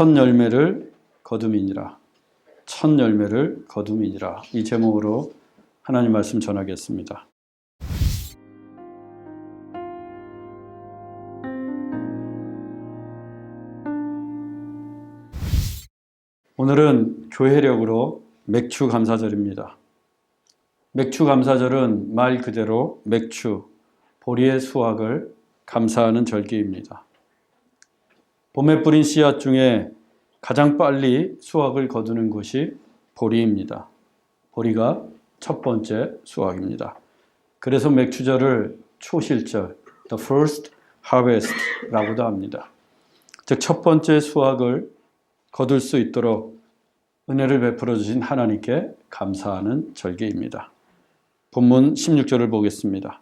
첫 열매를 거둠이니라. 첫 열매를 거둠이니라. 이 제목으로 하나님 말씀 전하겠습니다. 오늘은 교회력으로 맥주 감사절입니다. 맥주 감사절은 말 그대로 맥주, 보리의 수확을 감사하는 절기입니다. 봄에 뿌린 씨앗 중에 가장 빨리 수확을 거두는 것이 보리입니다. 보리가 첫 번째 수확입니다. 그래서 맥주절을 초실절, the first harvest라고도 합니다. 즉, 첫 번째 수확을 거둘 수 있도록 은혜를 베풀어 주신 하나님께 감사하는 절기입니다. 본문 16절을 보겠습니다.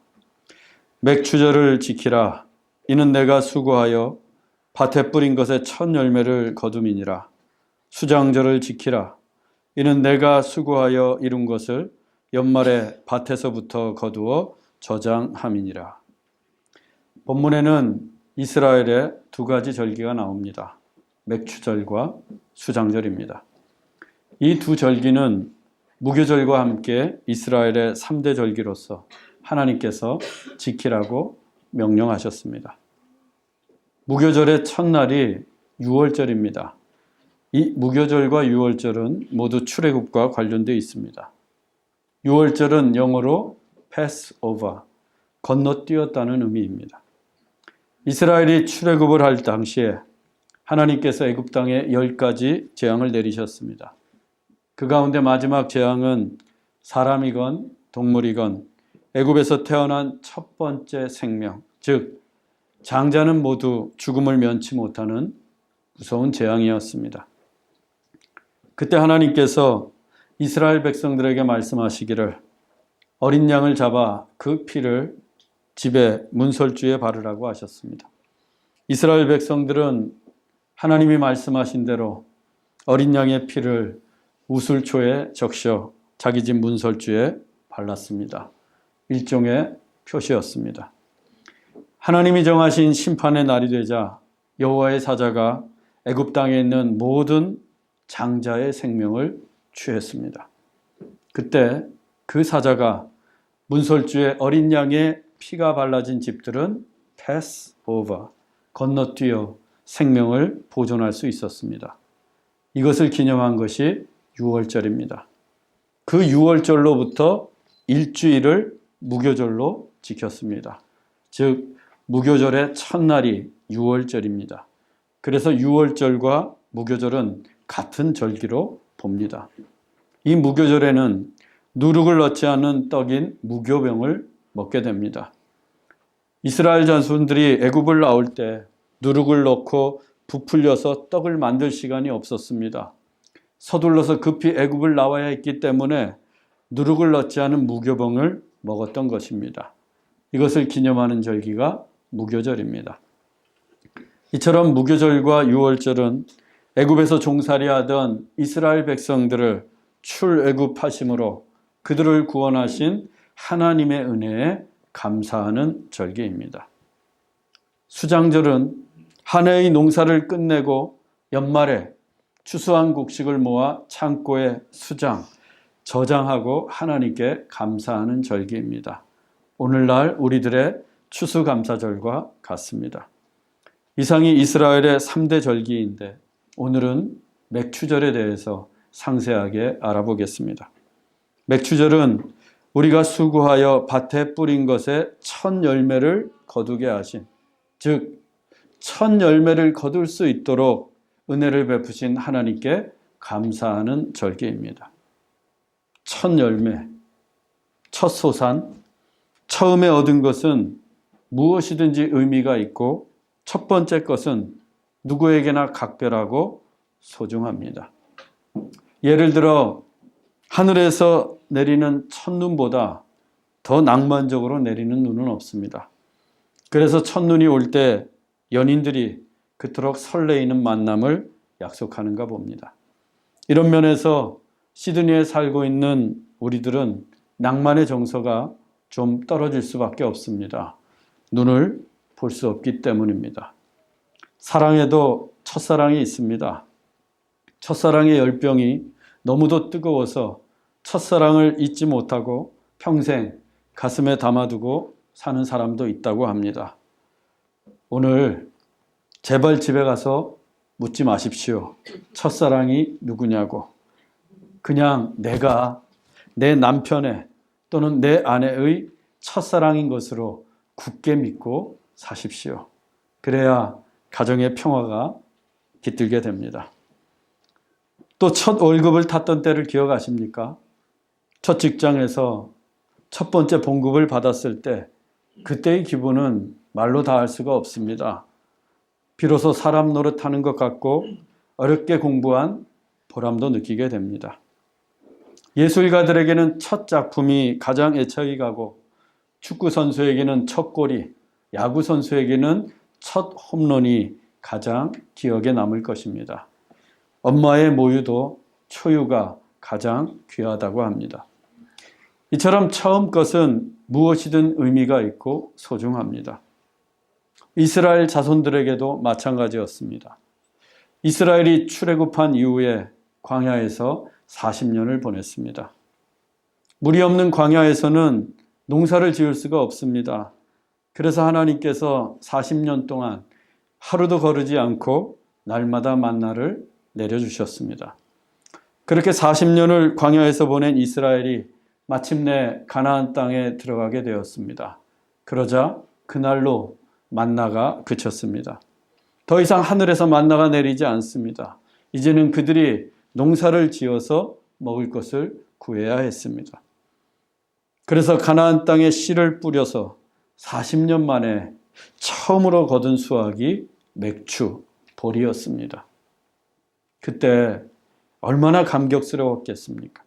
맥추절을 지키라. 이는 내가 수고하여 밭에 뿌린 것의 첫 열매를 거둠이니라. 수장절을 지키라. 이는 내가 수고하여 이룬 것을 연말에 밭에서부터 거두어 저장함이니라. 본문에는 이스라엘의 두 가지 절기가 나옵니다. 맥추절과 수장절입니다. 이 두 절기는 무교절과 함께 이스라엘의 3대 절기로서 하나님께서 지키라고 명령하셨습니다. 무교절의 첫날이 6월절입니다. 이 무교절과 6월절은 모두 출애굽과 관련되어 있습니다. 6월절은 영어로 Passover, 건너뛰었다는 의미입니다. 이스라엘이 출애굽을 할 당시에 하나님께서 애굽 땅에 열 가지 재앙을 내리셨습니다. 그 가운데 마지막 재앙은 사람이건 동물이건 애굽에서 태어난 첫 번째 생명, 즉 장자는 모두 죽음을 면치 못하는 무서운 재앙이었습니다. 그때 하나님께서 이스라엘 백성들에게 말씀하시기를 어린 양을 잡아 그 피를 집에 문설주에 바르라고 하셨습니다. 이스라엘 백성들은 하나님이 말씀하신 대로 어린 양의 피를 우술초에 적셔 자기 집 문설주에 발랐습니다. 일종의 표시였습니다. 하나님이 정하신 심판의 날이 되자 여호와의 사자가 애굽 땅에 있는 모든 장자의 생명을 취했습니다. 그때 그 사자가 문설주에 어린 양의 피가 발라진 집들은 패스 오버 건너뛰어 생명을 보존할 수 있었습니다. 이것을 기념한 것이 6월절입니다. 그 6월절로부터 일주일을 무교절로 지켰습니다. 즉 무교절의 첫날이 6월절입니다. 그래서 6월절과 무교절은 같은 절기로 봅니다. 이 무교절에는 누룩을 넣지 않은 떡인 무교병을 먹게 됩니다. 이스라엘 전순들이 애굽을 나올 때 누룩을 넣고 부풀려서 떡을 만들 시간이 없었습니다. 서둘러서 급히 애굽을 나와야 했기 때문에 누룩을 넣지 않은 무교병을 먹었던 것입니다. 이것을 기념하는 절기가 무교절입니다. 이처럼 무교절과 유월절은 애굽에서 종살이하던 이스라엘 백성들을 출애굽하심으로 그들을 구원하신 하나님의 은혜에 감사하는 절기입니다. 수장절은 한 해의 농사를 끝내고 연말에 추수한 곡식을 모아 창고에 수장, 저장하고 하나님께 감사하는 절기입니다. 오늘날 우리들의 추수감사절과 같습니다. 이상이 이스라엘의 3대 절기인데 오늘은 맥추절에 대해서 상세하게 알아보겠습니다. 맥추절은 우리가 수고하여 밭에 뿌린 것의 첫 열매를 거두게 하신, 즉, 첫 열매를 거둘 수 있도록 은혜를 베푸신 하나님께 감사하는 절기입니다. 첫 열매, 첫 소산, 처음에 얻은 것은 무엇이든지 의미가 있고 첫 번째 것은 누구에게나 각별하고 소중합니다. 예를 들어 하늘에서 내리는 첫눈보다 더 낭만적으로 내리는 눈은 없습니다. 그래서 첫눈이 올 때 연인들이 그토록 설레이는 만남을 약속하는가 봅니다. 이런 면에서 시드니에 살고 있는 우리들은 낭만의 정서가 좀 떨어질 수밖에 없습니다. 눈을 볼 수 없기 때문입니다. 사랑에도 첫사랑이 있습니다. 첫사랑의 열병이 너무도 뜨거워서 첫사랑을 잊지 못하고 평생 가슴에 담아두고 사는 사람도 있다고 합니다. 오늘 제발 집에 가서 묻지 마십시오. 첫사랑이 누구냐고. 그냥 내가 내 남편의 또는 내 아내의 첫사랑인 것으로 굳게 믿고 사십시오. 그래야 가정의 평화가 깃들게 됩니다. 또 첫 월급을 탔던 때를 기억하십니까? 첫 직장에서 첫 번째 봉급을 받았을 때 그때의 기분은 말로 다 할 수가 없습니다. 비로소 사람 노릇하는 것 같고 어렵게 공부한 보람도 느끼게 됩니다. 예술가들에게는 첫 작품이 가장 애착이 가고 축구 선수에게는 첫 골이, 야구 선수에게는 첫 홈런이 가장 기억에 남을 것입니다. 엄마의 모유도 초유가 가장 귀하다고 합니다. 이처럼 처음 것은 무엇이든 의미가 있고 소중합니다. 이스라엘 자손들에게도 마찬가지였습니다. 이스라엘이 출애굽한 이후에 광야에서 40년을 보냈습니다. 물이 없는 광야에서는 농사를 지을 수가 없습니다. 그래서 하나님께서 40년 동안 하루도 거르지 않고 날마다 만나를 내려주셨습니다. 그렇게 40년을 광야에서 보낸 이스라엘이 마침내 가나안 땅에 들어가게 되었습니다. 그러자 그날로 만나가 그쳤습니다. 더 이상 하늘에서 만나가 내리지 않습니다. 이제는 그들이 농사를 지어서 먹을 것을 구해야 했습니다. 그래서 가나안 땅에 씨를 뿌려서 40년 만에 처음으로 거둔 수확이 맥주, 보리였습니다. 그때 얼마나 감격스러웠겠습니까?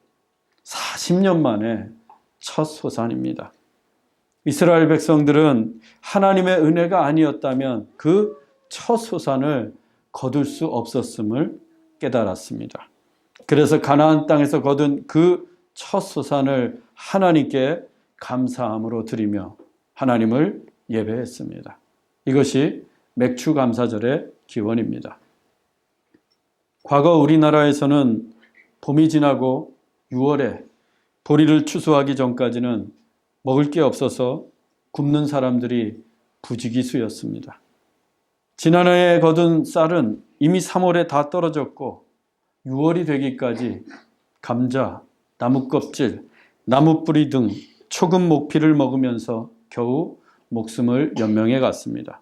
40년 만에 첫 소산입니다. 이스라엘 백성들은 하나님의 은혜가 아니었다면 그 첫 소산을 거둘 수 없었음을 깨달았습니다. 그래서 가나안 땅에서 거둔 그 첫 소산을 하나님께 감사함으로 드리며 하나님을 예배했습니다. 이것이 맥주 감사절의 기원입니다. 과거 우리나라에서는 봄이 지나고 6월에 보리를 추수하기 전까지는 먹을 게 없어서 굶는 사람들이 부지기수였습니다. 지난해에 거둔 쌀은 이미 3월에 다 떨어졌고 6월이 되기까지 감자, 나무 껍질, 나무 뿌리 등 초금 목피를 먹으면서 겨우 목숨을 연명해 갔습니다.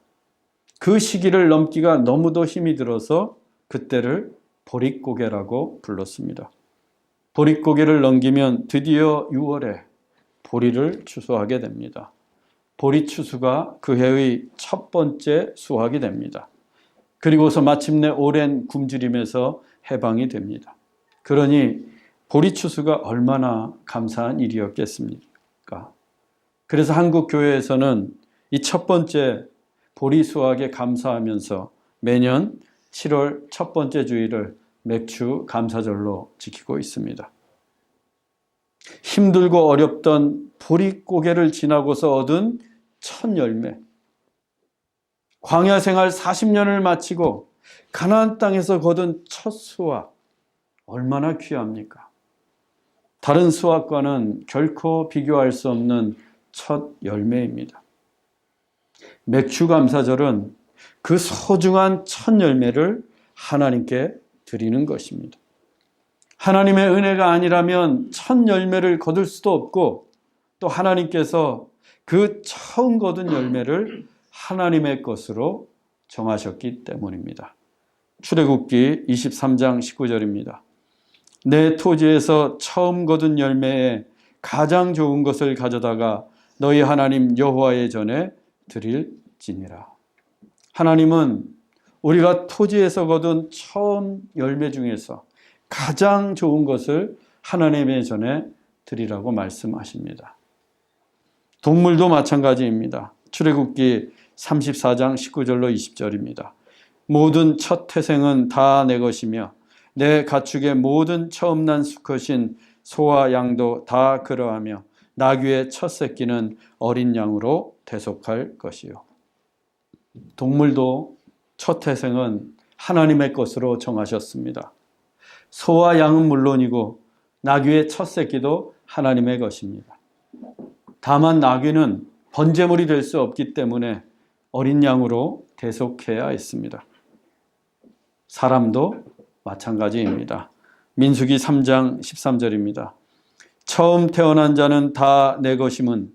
그 시기를 넘기가 너무도 힘이 들어서 그때를 보릿고개라고 불렀습니다. 보릿고개를 넘기면 드디어 6월에 보리를 추수하게 됩니다. 보리 추수가 그 해의 첫 번째 수확이 됩니다. 그리고서 마침내 오랜 굶주림에서 해방이 됩니다. 그러니 보리 추수가 얼마나 감사한 일이었겠습니까? 그래서 한국 교회에서는 이 첫 번째 보리 수확에 감사하면서 매년 7월 첫 번째 주일을 맥주 감사절로 지키고 있습니다. 힘들고 어렵던 보릿고개를 지나고서 얻은 첫 열매. 광야 생활 40년을 마치고 가나안 땅에서 거둔 첫 수확. 얼마나 귀합니까? 다른 수확과는 결코 비교할 수 없는 첫 열매입니다. 맥주 감사절은 그 소중한 첫 열매를 하나님께 드리는 것입니다. 하나님의 은혜가 아니라면 첫 열매를 거둘 수도 없고 또 하나님께서 그 처음 거둔 열매를 하나님의 것으로 정하셨기 때문입니다. 출애굽기 23장 19절입니다. 내 토지에서 처음 거둔 열매에 가장 좋은 것을 가져다가 너희 하나님 여호와의 전에 드릴지니라. 하나님은 우리가 토지에서 거둔 처음 열매 중에서 가장 좋은 것을 하나님의 전에 드리라고 말씀하십니다. 동물도 마찬가지입니다. 출애굽기 34장 19절로 20절입니다. 모든 첫 태생은 다 내 것이며 내 가축의 모든 처음 난 수컷인 소와 양도 다 그러하며 나귀의 첫 새끼는 어린 양으로 대속할 것이요. 동물도 첫 태생은 하나님의 것으로 정하셨습니다. 소와 양은 물론이고 나귀의 첫 새끼도 하나님의 것입니다. 다만 나귀는 번제물이 될 수 없기 때문에 어린 양으로 대속해야 했습니다. 사람도 마찬가지입니다. 민수기 3장 13절입니다. 처음 태어난 자는 다 내 것임은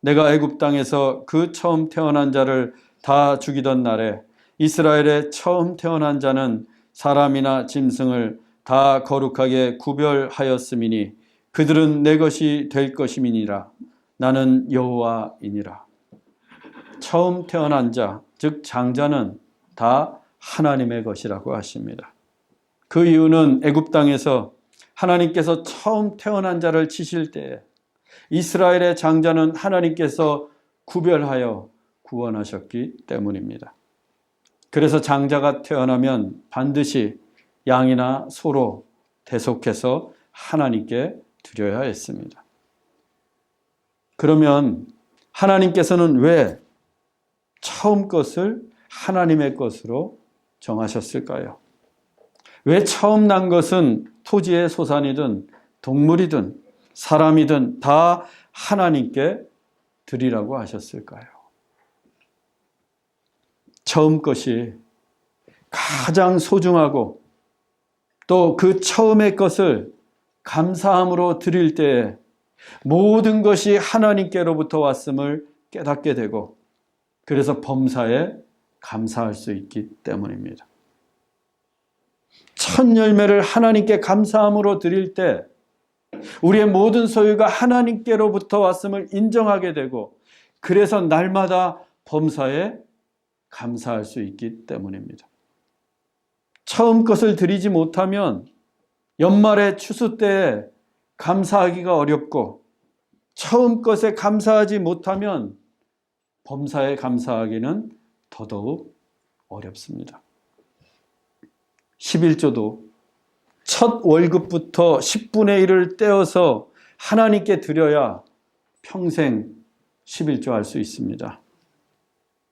내가 애굽 땅에서 그 처음 태어난 자를 다 죽이던 날에 이스라엘의 처음 태어난 자는 사람이나 짐승을 다 거룩하게 구별하였음이니 그들은 내 것이 될 것임이니라 나는 여호와이니라 처음 태어난 자 즉 장자는 다 하나님의 것이라고 하십니다. 그 이유는 애굽 땅에서 하나님께서 처음 태어난 자를 치실 때에 이스라엘의 장자는 하나님께서 구별하여 구원하셨기 때문입니다. 그래서 장자가 태어나면 반드시 양이나 소로 대속해서 하나님께 드려야 했습니다. 그러면 하나님께서는 왜 처음 것을 하나님의 것으로 정하셨을까요? 왜 처음 난 것은 토지의 소산이든 동물이든 사람이든 다 하나님께 드리라고 하셨을까요? 처음 것이 가장 소중하고 또 그 처음의 것을 감사함으로 드릴 때에 모든 것이 하나님께로부터 왔음을 깨닫게 되고 그래서 범사에 감사할 수 있기 때문입니다. 첫 열매를 하나님께 감사함으로 드릴 때 우리의 모든 소유가 하나님께로부터 왔음을 인정하게 되고 그래서 날마다 범사에 감사할 수 있기 때문입니다. 처음 것을 드리지 못하면 연말의 추수 때에 감사하기가 어렵고 처음 것에 감사하지 못하면 범사에 감사하기는 더더욱 어렵습니다. 11조도 첫 월급부터 10분의 1을 떼어서 하나님께 드려야 평생 11조 할 수 있습니다.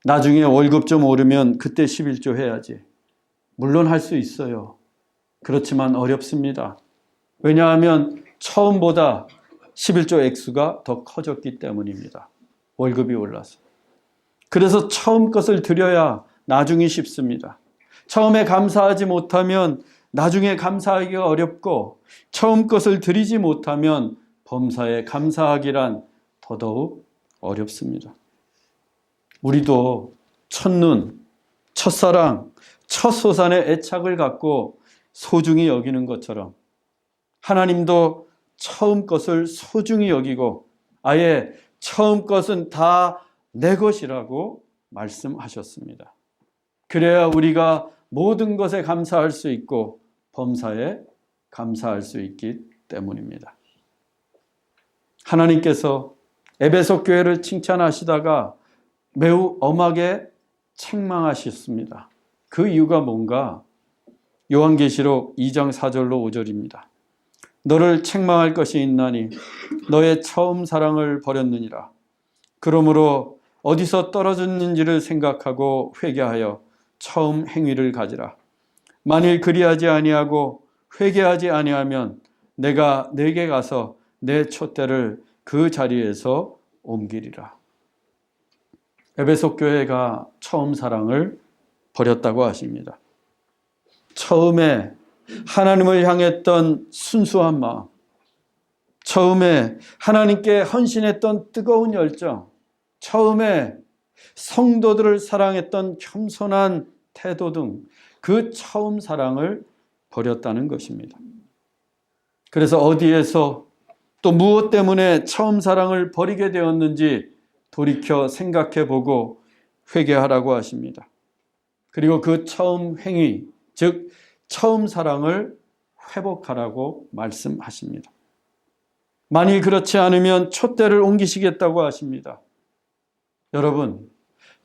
나중에 월급 좀 오르면 그때 11조 해야지. 물론 할 수 있어요. 그렇지만 어렵습니다. 왜냐하면 처음보다 11조 액수가 더 커졌기 때문입니다. 월급이 올라서. 그래서 처음 것을 드려야 나중이 쉽습니다. 처음에 감사하지 못하면 나중에 감사하기가 어렵고 처음 것을 드리지 못하면 범사에 감사하기란 더더욱 어렵습니다. 우리도 첫눈, 첫사랑, 첫 소산의 애착을 갖고 소중히 여기는 것처럼 하나님도 처음 것을 소중히 여기고 아예 처음 것은 다 내 것이라고 말씀하셨습니다. 그래야 우리가 모든 것에 감사할 수 있고 범사에 감사할 수 있기 때문입니다. 하나님께서 에베소 교회를 칭찬하시다가 매우 엄하게 책망하셨습니다. 그 이유가 뭔가? 요한계시록 2장 4절로 5절입니다. 너를 책망할 것이 있나니 너의 처음 사랑을 버렸느니라. 그러므로 어디서 떨어졌는지를 생각하고 회개하여 처음 행위를 가지라. 만일 그리하지 아니하고 회개하지 아니하면 내가 내게 가서 내 촛대를 그 자리에서 옮기리라. 에베소 교회가 처음 사랑을 버렸다고 하십니다. 처음에 하나님을 향했던 순수한 마음, 처음에 하나님께 헌신했던 뜨거운 열정, 처음에 성도들을 사랑했던 겸손한 태도 등 그 처음 사랑을 버렸다는 것입니다. 그래서 어디에서 또 무엇 때문에 처음 사랑을 버리게 되었는지 돌이켜 생각해 보고 회개하라고 하십니다. 그리고 그 처음 행위, 즉, 처음 사랑을 회복하라고 말씀하십니다. 만일 그렇지 않으면 촛대를 옮기시겠다고 하십니다. 여러분,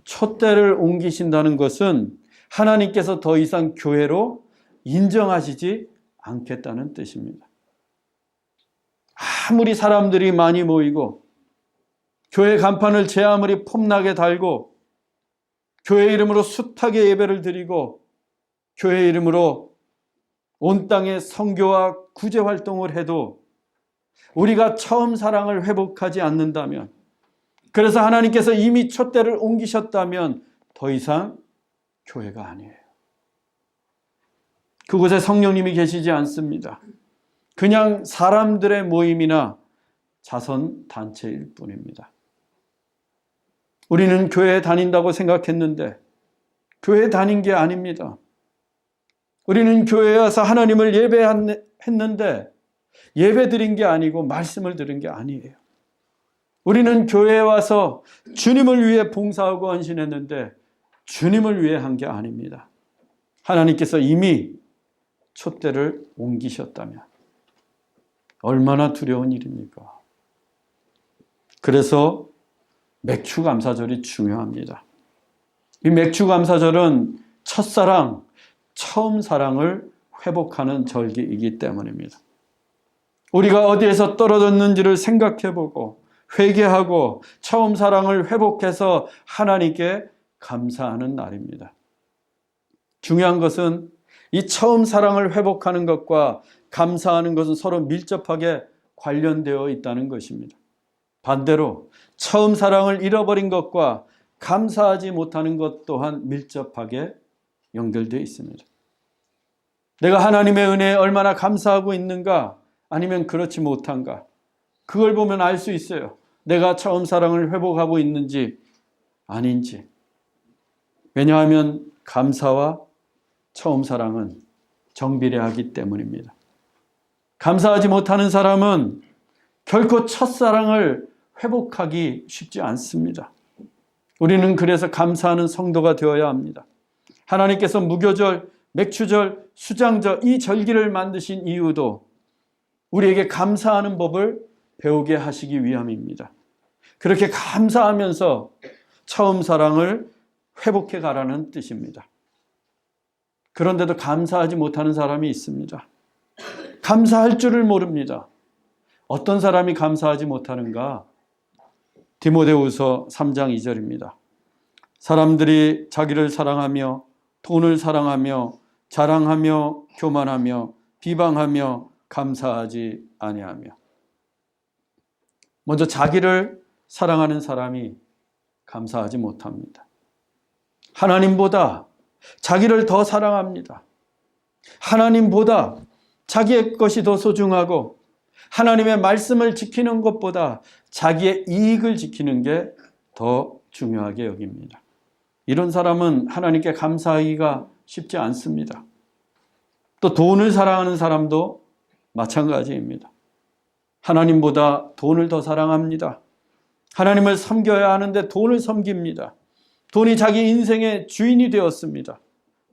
촛대를 옮기신다는 것은 하나님께서 더 이상 교회로 인정하시지 않겠다는 뜻입니다. 아무리 사람들이 많이 모이고 교회 간판을 제 아무리 폼나게 달고 교회 이름으로 숱하게 예배를 드리고 교회 이름으로 온 땅에 선교와 구제 활동을 해도 우리가 처음 사랑을 회복하지 않는다면 그래서 하나님께서 이미 촛대를 옮기셨다면 더 이상 교회가 아니에요. 그곳에 성령님이 계시지 않습니다. 그냥 사람들의 모임이나 자선 단체일 뿐입니다. 우리는 교회에 다닌다고 생각했는데 교회에 다닌 게 아닙니다. 우리는 교회에 와서 하나님을 예배했는데 예배 드린 게 아니고 말씀을 들은 게 아니에요. 우리는 교회에 와서 주님을 위해 봉사하고 헌신했는데 주님을 위해 한 게 아닙니다. 하나님께서 이미 촛대를 옮기셨다면 얼마나 두려운 일입니까? 그래서 맥주 감사절이 중요합니다. 이 맥주 감사절은 첫사랑, 처음 사랑을 회복하는 절기이기 때문입니다. 우리가 어디에서 떨어졌는지를 생각해 보고 회개하고 처음 사랑을 회복해서 하나님께 감사하는 날입니다. 중요한 것은 이 처음 사랑을 회복하는 것과 감사하는 것은 서로 밀접하게 관련되어 있다는 것입니다. 반대로 처음 사랑을 잃어버린 것과 감사하지 못하는 것 또한 밀접하게 연결되어 있습니다. 내가 하나님의 은혜에 얼마나 감사하고 있는가 아니면 그렇지 못한가 그걸 보면 알 수 있어요. 내가 처음 사랑을 회복하고 있는지 아닌지. 왜냐하면 감사와 처음 사랑은 정비례하기 때문입니다. 감사하지 못하는 사람은 결코 첫사랑을 회복하기 쉽지 않습니다. 우리는 그래서 감사하는 성도가 되어야 합니다. 하나님께서 무교절, 맥추절, 수장절 이 절기를 만드신 이유도 우리에게 감사하는 법을 배우게 하시기 위함입니다. 그렇게 감사하면서 처음 사랑을 회복해 가라는 뜻입니다. 그런데도 감사하지 못하는 사람이 있습니다. 감사할 줄을 모릅니다. 어떤 사람이 감사하지 못하는가? 디모데후서 3장 2절입니다. 사람들이 자기를 사랑하며 돈을 사랑하며 자랑하며 교만하며 비방하며 감사하지 아니하며 먼저 자기를 사랑하는 사람이 감사하지 못합니다. 하나님보다 자기를 더 사랑합니다. 하나님보다 자기의 것이 더 소중하고 하나님의 말씀을 지키는 것보다 자기의 이익을 지키는 게 더 중요하게 여깁니다. 이런 사람은 하나님께 감사하기가 쉽지 않습니다. 또 돈을 사랑하는 사람도 마찬가지입니다. 하나님보다 돈을 더 사랑합니다. 하나님을 섬겨야 하는데 돈을 섬깁니다. 돈이 자기 인생의 주인이 되었습니다.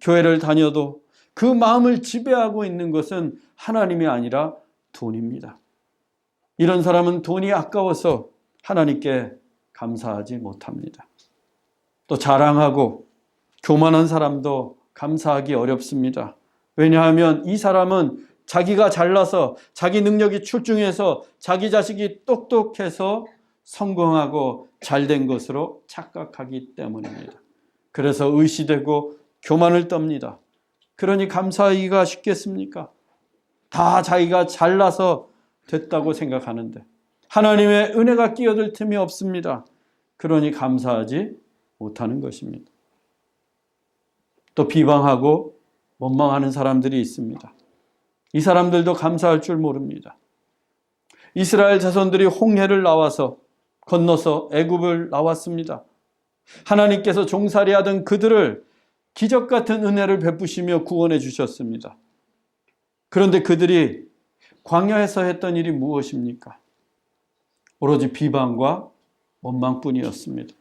교회를 다녀도 그 마음을 지배하고 있는 것은 하나님이 아니라 돈입니다. 이런 사람은 돈이 아까워서 하나님께 감사하지 못합니다. 또 자랑하고 교만한 사람도 감사하기 어렵습니다. 왜냐하면 이 사람은 자기가 잘나서 자기 능력이 출중해서 자기 자식이 똑똑해서 성공하고 잘된 것으로 착각하기 때문입니다. 그래서 의시되고 교만을 떱니다. 그러니 감사하기가 쉽겠습니까? 다 자기가 잘나서 됐다고 생각하는데 하나님의 은혜가 끼어들 틈이 없습니다. 그러니 감사하지 못하는 것입니다. 또 비방하고 원망하는 사람들이 있습니다. 이 사람들도 감사할 줄 모릅니다. 이스라엘 자손들이 홍해를 나와서 건너서 애굽을 나왔습니다. 하나님께서 종살이하던 그들을 기적 같은 은혜를 베푸시며 구원해 주셨습니다. 그런데 그들이 광야에서 했던 일이 무엇입니까? 오로지 비방과 원망뿐이었습니다.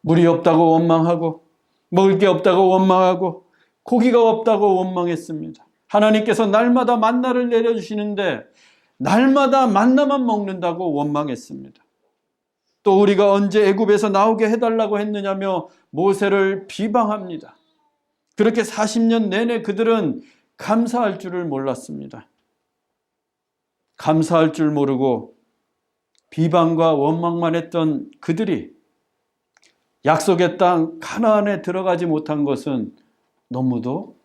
물이 없다고 원망하고 먹을 게 없다고 원망하고 고기가 없다고 원망했습니다. 하나님께서 날마다 만나를 내려주시는데 날마다 만나만 먹는다고 원망했습니다. 또 우리가 언제 애굽에서 나오게 해달라고 했느냐며 모세를 비방합니다. 그렇게 40년 내내 그들은 감사할 줄을 몰랐습니다. 감사할 줄 모르고 비방과 원망만 했던 그들이 약속의 땅 가나안에 들어가지 못한 것은 너무도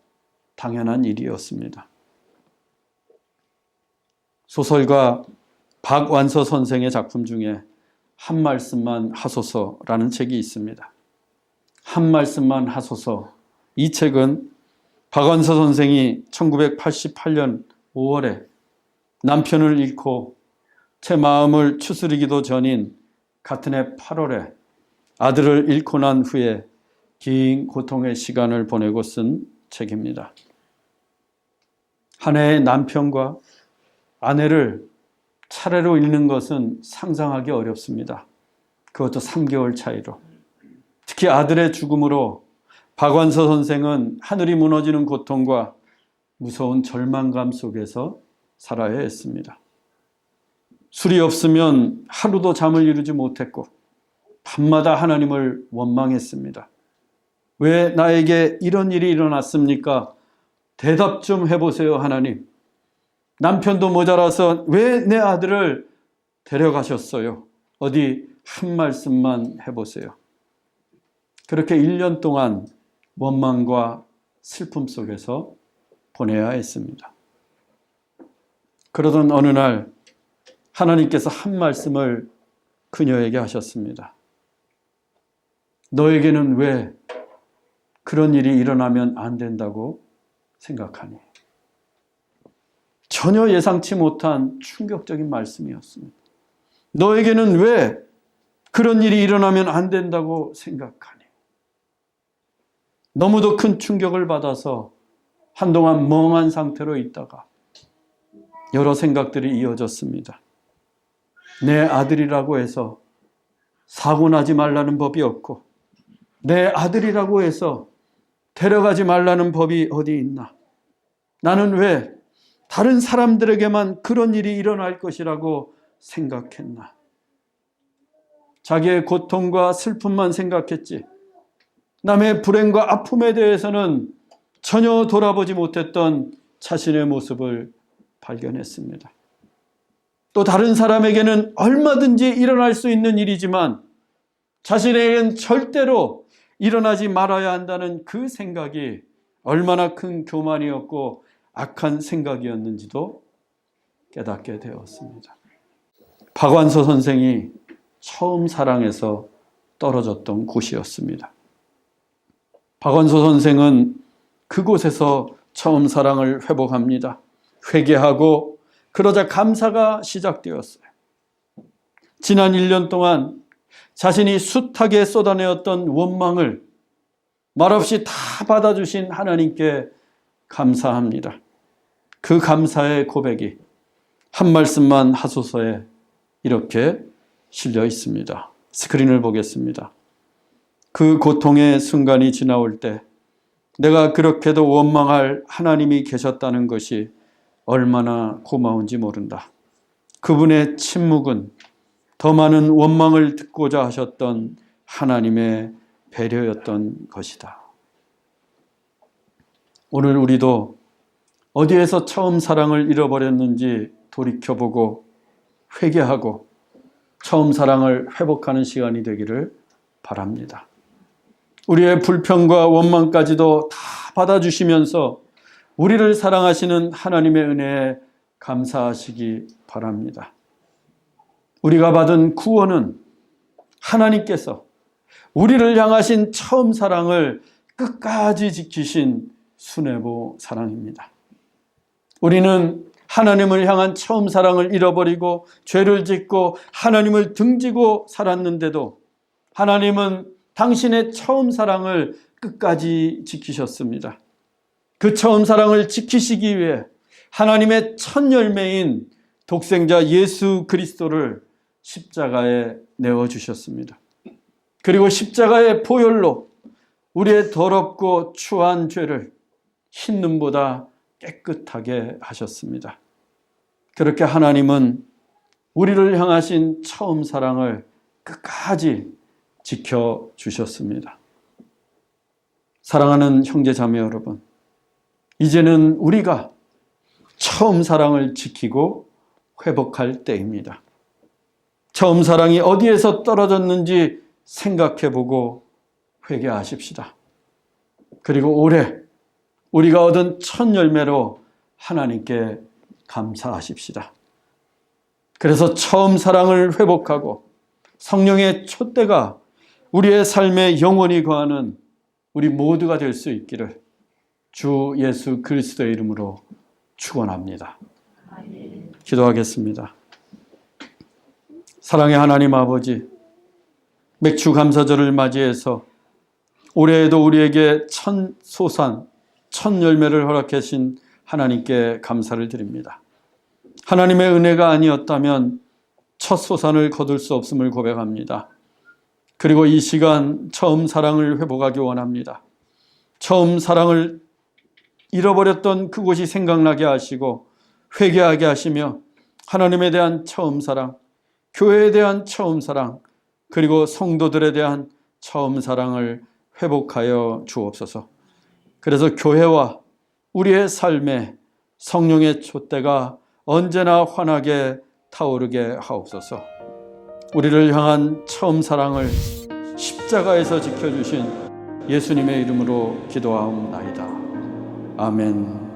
당연한 일이었습니다. 소설가 박완서 선생의 작품 중에 한 말씀만 하소서라는 책이 있습니다. 한 말씀만 하소서. 이 책은 박완서 선생이 1988년 5월에 남편을 잃고 제 마음을 추스리기도 전인 같은 해 8월에 아들을 잃고 난 후에 긴 고통의 시간을 보내고 쓴 책입니다. 한 해의 남편과 아내를 차례로 잃는 것은 상상하기 어렵습니다. 그것도 3개월 차이로. 특히 아들의 죽음으로 박완서 선생은 하늘이 무너지는 고통과 무서운 절망감 속에서 살아야 했습니다. 술이 없으면 하루도 잠을 이루지 못했고 밤마다 하나님을 원망했습니다. 왜 나에게 이런 일이 일어났습니까? 대답 좀 해보세요, 하나님. 남편도 모자라서 왜 내 아들을 데려가셨어요? 어디 한 말씀만 해보세요. 그렇게 1년 동안 원망과 슬픔 속에서 보내야 했습니다. 그러던 어느 날 하나님께서 한 말씀을 그녀에게 하셨습니다. 너에게는 왜 그런 일이 일어나면 안 된다고 생각하니? 전혀 예상치 못한 충격적인 말씀이었습니다. 너에게는 왜 그런 일이 일어나면 안 된다고 생각하니? 너무도 큰 충격을 받아서 한동안 멍한 상태로 있다가 여러 생각들이 이어졌습니다. 내 아들이라고 해서 사고 나지 말라는 법이 없고, 내 아들이라고 해서 데려가지 말라는 법이 어디 있나? 나는 왜 다른 사람들에게만 그런 일이 일어날 것이라고 생각했나? 자기의 고통과 슬픔만 생각했지. 남의 불행과 아픔에 대해서는 전혀 돌아보지 못했던 자신의 모습을 발견했습니다. 또 다른 사람에게는 얼마든지 일어날 수 있는 일이지만 자신에게는 절대로 일어나지 말아야 한다는 그 생각이 얼마나 큰 교만이었고 악한 생각이었는지도 깨닫게 되었습니다. 박완서 선생이 처음 사랑에서 떨어졌던 곳이었습니다. 박완서 선생은 그곳에서 처음 사랑을 회복합니다. 회개하고 그러자 감사가 시작되었어요. 지난 1년 동안 자신이 숱하게 쏟아내었던 원망을 말없이 다 받아주신 하나님께 감사합니다. 그 감사의 고백이 한 말씀만 하소서에 이렇게 실려 있습니다. 스크린을 보겠습니다. 그 고통의 순간이 지나올 때 내가 그렇게도 원망할 하나님이 계셨다는 것이 얼마나 고마운지 모른다. 그분의 침묵은 더 많은 원망을 듣고자 하셨던 하나님의 배려였던 것이다. 오늘 우리도 어디에서 처음 사랑을 잃어버렸는지 돌이켜보고 회개하고 처음 사랑을 회복하는 시간이 되기를 바랍니다. 우리의 불평과 원망까지도 다 받아주시면서 우리를 사랑하시는 하나님의 은혜에 감사하시기 바랍니다. 우리가 받은 구원은 하나님께서 우리를 향하신 처음 사랑을 끝까지 지키신 순애보 사랑입니다. 우리는 하나님을 향한 처음 사랑을 잃어버리고 죄를 짓고 하나님을 등지고 살았는데도 하나님은 당신의 처음 사랑을 끝까지 지키셨습니다. 그 처음 사랑을 지키시기 위해 하나님의 첫 열매인 독생자 예수 그리스도를 십자가에 내어 주셨습니다. 그리고 십자가의 보혈로 우리의 더럽고 추한 죄를 흰 눈보다 깨끗하게 하셨습니다. 그렇게 하나님은 우리를 향하신 처음 사랑을 끝까지 지켜 주셨습니다. 사랑하는 형제 자매 여러분, 이제는 우리가 처음 사랑을 지키고 회복할 때입니다. 처음 사랑이 어디에서 떨어졌는지 생각해 보고 회개하십시다. 그리고 올해 우리가 얻은 첫 열매로 하나님께 감사하십시다. 그래서 처음 사랑을 회복하고 성령의 촛대가 우리의 삶에 영원히 거하는 우리 모두가 될 수 있기를 주 예수 그리스도의 이름으로 축원합니다. 기도하겠습니다. 사랑의 하나님 아버지, 맥주 감사절을 맞이해서 올해에도 우리에게 천 소산, 천 열매를 허락하신 하나님께 감사를 드립니다. 하나님의 은혜가 아니었다면 첫 소산을 거둘 수 없음을 고백합니다. 그리고 이 시간 처음 사랑을 회복하기 원합니다. 처음 사랑을 잃어버렸던 그곳이 생각나게 하시고 회개하게 하시며 하나님에 대한 처음 사랑, 교회에 대한 처음 사랑, 그리고 성도들에 대한 처음 사랑을 회복하여 주옵소서. 그래서 교회와 우리의 삶에 성령의 촛대가 언제나 환하게 타오르게 하옵소서. 우리를 향한 처음 사랑을 십자가에서 지켜주신 예수님의 이름으로 기도하옵나이다. 아멘.